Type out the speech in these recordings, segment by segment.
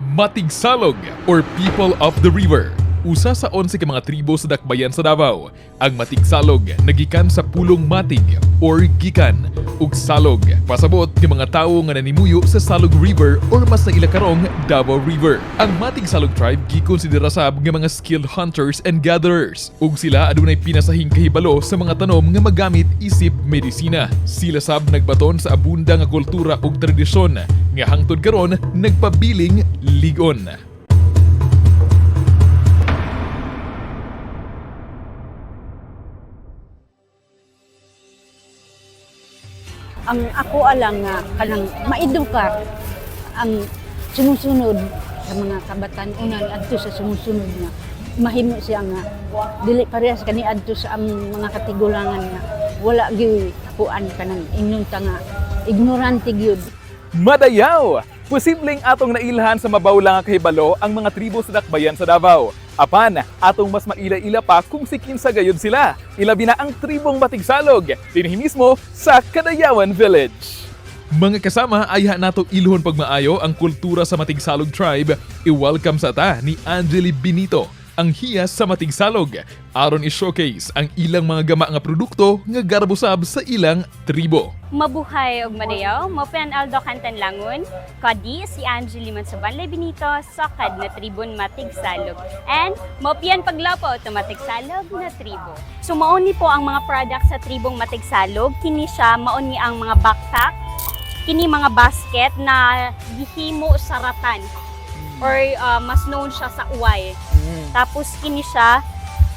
Matigsalog or People of the River. Usa sa 11 ka mga tribo sa dakbayan sa Davao. Ang Matigsalog nagikan sa pulong matig or gikan ug salog pasabot ng mga tawo nga nanimuyo sa Salog River or mas na ilakarong Davao River. Ang Matigsalog tribe gikonsidera sab nga mga skilled hunters and gatherers ug sila adunay pinasahing kahibalo sa mga tanom nga magamit isip medisina. Sila sab nagbaton sa abunda nga kultura ug tradisyon nga hangtod karon nagpabiling ligon. Ang ako alang nga kanang maedukar ang sumusunod sa mga kabatan unan adto sa sumusunod nga. Mahimo siya nga dili parehas kani adto sa ang mga katigulangan nga. Wala gyud kuan kanang inyong nga ignorante gyud. Madayaw! Posibleng atong nailhan sa mabaw lang kahibalo ang mga tribo sa dakbayan sa Davao. Apan, atong mas maila-ila pa kung sikin sa gayod sila. Ilabi na ang tribong Matigsalog, dinhi mismo sa Kadayawan Village. Mga kasama, ayha nato ilhon pagmaayo ang kultura sa Matigsalog tribe. I-welcome sa ta ni Angeli Benito, ang hiyas sa Matigsalog. Aron i-showcase ang ilang mga gama nga produkto nga garbusab sa ilang tribo. Mabuhay og madayaw, Mopen Aldo Cantanlangon, Kadi si Angeli Mansabanlay Benito, Sokad na Tribon Matigsalog, and Mopian Paglapo to Matigsalog na Tribo. So po ang mga products sa Tribong Matigsalog, kini siya mauni ang mga backpack, kini mga basket na gihimo sa ratan or uh, mas known siya sa uway. Tapos kini siya,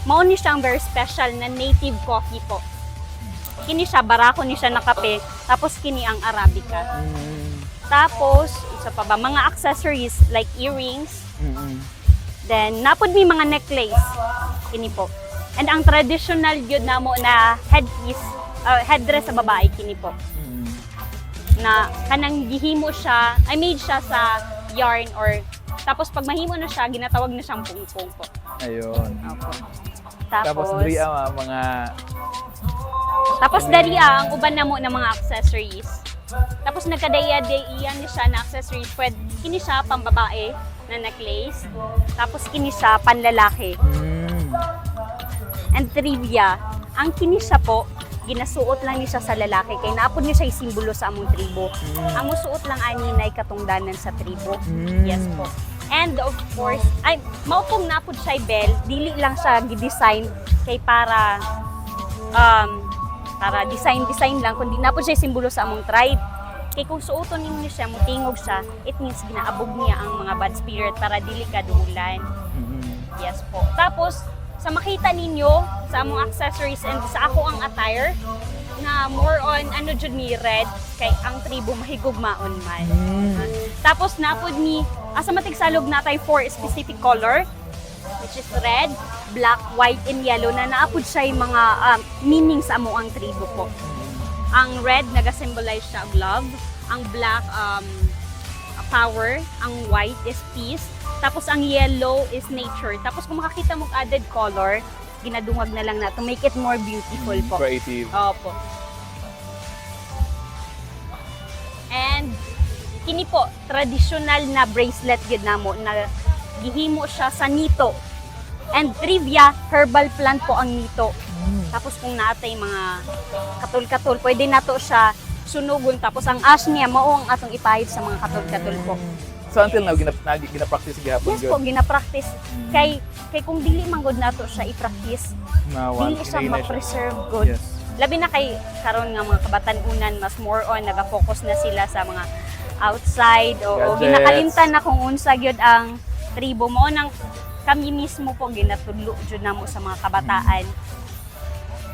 mauni siyang very special na native coffee po. Kini siya barako ni siya na kape. Tapos kini ang arabica. Tapos isa pa ba mga accessories like earrings. Then napod mi mga necklace. Kini po. And ang traditional gyud namo na headpiece uh, headdress sa babae kini po. Na kanang gihimo siya I made siya sa yarn or tapos pag mahimo na siya ginatawag na siyang pungpong po Ayun. Opo. Tapos diri ah, mga Tapos dari ang uban na mo ng mga accessories. Tapos nagkadaya-daya ni siya na accessories. Pwede, kini siya pambabae na necklace. Tapos kini siya panlalaki. mm, And trivia, ang kini siya po, ginasuot lang ni siya sa lalaki kay naapod ni siya yung simbolo sa among tribo. Ang musuot lang ani na katungdanan sa tribo. Mm. Yes po. And of course, ay maupong napod siya bell, dili lang siya gi-design kay para um para design design lang kundi napod siya simbolo sa among tribe. Kay kung suoton ninyo siya, mutingog siya, it means ginaabog niya ang mga bad spirit para dili ka duulan. mm, Yes po. Tapos, sa makita ninyo, sa among accessories and sa ako ang attire, na more on, ano jud ni red, kay ang tribo mahigugmaon man. mm. Tapos, napod ni, asa matigsalog na tayo four specific color, which is red, black, white, and yellow, na naapod siya yung mga um, meaning sa amo ang tribo po. Ang red, nag-symbolize siya og love. Ang black, um, power. Ang white is peace. Tapos ang yellow is nature. Tapos kung makakita mo added color, ginadungag na lang na to make it more beautiful po. Creative. Opo. And kini po traditional na bracelet gid namo na gihimo siya sa nito. And trivia, herbal plant po ang nito. Tapos kung natay mga katul-katul, pwede nato siya sunugon. Tapos ang ash niya, mao ang atong ipahid sa mga katul-katul po. So until now, ginap, gina-practice gihapon Yes po, gina-practice. Kay, kay kung dili man gud nato siya i-practice, dili siya ma-preserve good. Yes. Labi na kay karon nga mga kabatan-unan mas more on naga-focus na sila sa mga outside o, o Gadgets. ginakalimtan na kung unsa gyud ang tribo mo nang kami mismo po ginatudlo jud namo sa mga kabataan.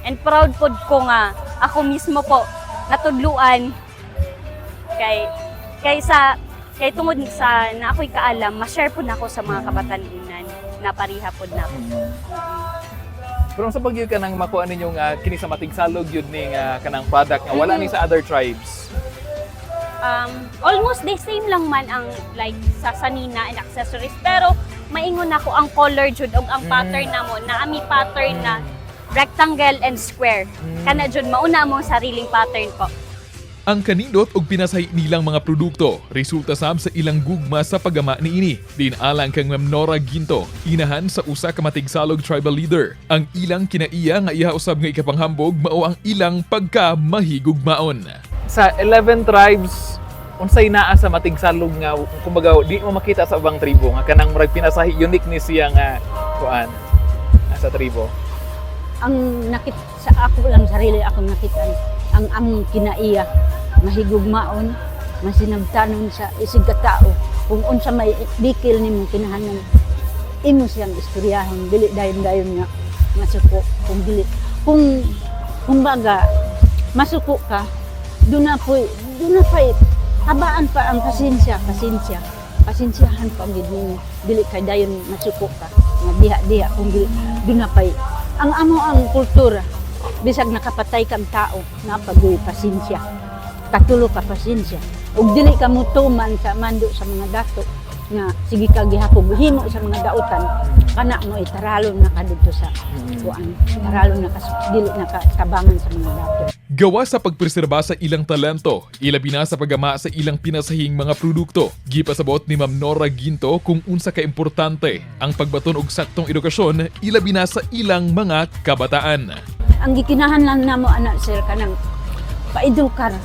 And proud pod ko nga ako mismo po natudluan kay kay sa kay tungod sa na ako'y kaalam, ma-share po na ako sa mga kabatan-unan na pariha pod na ako. Mm. Pero sa pagyo ka nang makuha ninyong uh, kini sa matigsalog yun ni nga kanang product nga wala ni sa other tribes. Um, almost the same lang man ang like sa sanina and accessories pero maingon ako ang color jud og ang pattern namo na ami pattern na rectangle and square kana jud mauna mo sariling pattern po Ang kanindot og pinasay nilang mga produkto resulta sab sa ilang gugma sa pagama niini. Din alang kang Ma'am Nora Ginto, inahan sa usa ka matigsalog tribal leader. Ang ilang kinaiya nga iha usab nga ikapanghambog mao ang ilang pagka mahigugmaon. Sa 11 tribes, unsay naa sa matigsalog nga kumbaga di mo makita sa ubang tribo nga kanang murag pinasahi uniqueness siya nga kuan sa tribo. ang nakit sa ako lang sarili ako nakita ang ang kinaiya mahigugmaon masinabtanon sa isig ka tao kung unsa may dikil nimo kinahanglan imo siyang istoryahon dili dayon-dayon nga masuko kung dili kung kumbaga masuko ka doon na po doon na pa tabaan pa ang pasensya pasensya. Pasensyahan pa gid nimo dili kay dayon masuko ka. Nga diha diha kung dili doon na pa ang amo ang kultura. Bisag nakapatay kang tao napagoy pasensya. Katulo ka pasensya. Ug dili ka mutuman sa mando sa mga dato. Nga sige ka gihapon himo sa mga dautan kana mo itaralon na ka dito sa kuan. Taralon na ka dili na ka tabangan sa mga dato. Gawa sa pagpreserba sa ilang talento, ilabi na sa pagama sa ilang pinasahing mga produkto. Gipasabot ni Ma'am Nora Ginto kung unsa ka importante ang pagbaton og saktong edukasyon ilabi na sa ilang mga kabataan. ang gikinahanglan namo anak sir kanang paedukar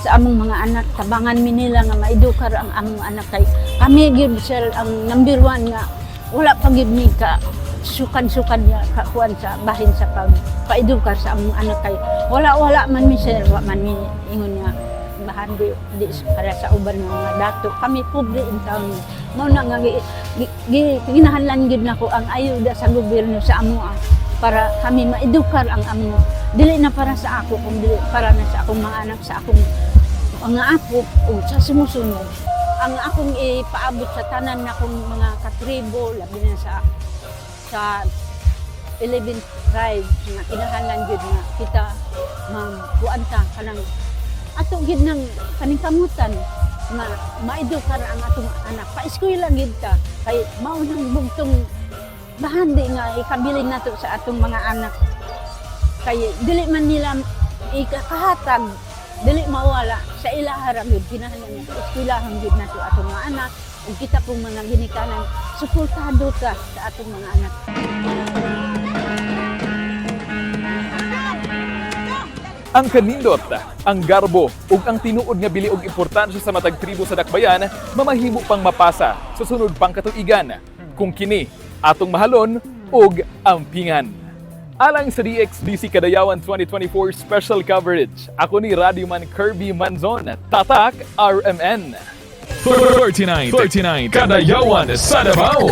sa among mga anak. Tabangan mi nila nga maedukar ang among anak. Kay kami gyud sir ang number one nga wala pa gyud mi ka sukan-sukan niya kakuan sa bahin sa pag paedukar sa among anak kay wala wala man mi sir wa man mi ingon nga bahan di, di para sa uban ng mga dato. Kami pobre in town. Mao na nga gi, gi, gi, ginahanglan gyud nako ang ayuda sa gobyerno sa amo ah, para kami maedukar ang amo. Dili na para sa ako kung dili para na sa akong mga anak sa akong mga apo o sa sumusunod ang akong ipaabot sa tanan na akong mga katribo labi na sa sa 11 tribes nga kinahanglan gyud nga kita magkuanta kanang ato gid nang kaning kamutan nga maedukar ang atong anak. Pa-eskwela gid ka kay mao nang bugtong bahandi nga ikabilin nato sa atong mga anak. Kay dili man nila ikahatag dili mawala sa ilahara gyud kinahanglan nga eskwelahan gyud nato atong mga anak ug kita pong mga ginikanan suportado ka sa atong mga anak. Ang kanindot, ang garbo ug ang tinuod nga bili og importansya sa matag tribo sa dakbayan mamahimo pang mapasa sa sunod pang katuigan. Kung kini atong mahalon ug ampingan. Alang sa DXDC Kadayawan 2024 special coverage, ako ni Radioman Kirby Manzon, Tatak RMN. 39, 39, Kadayawan sa Davao.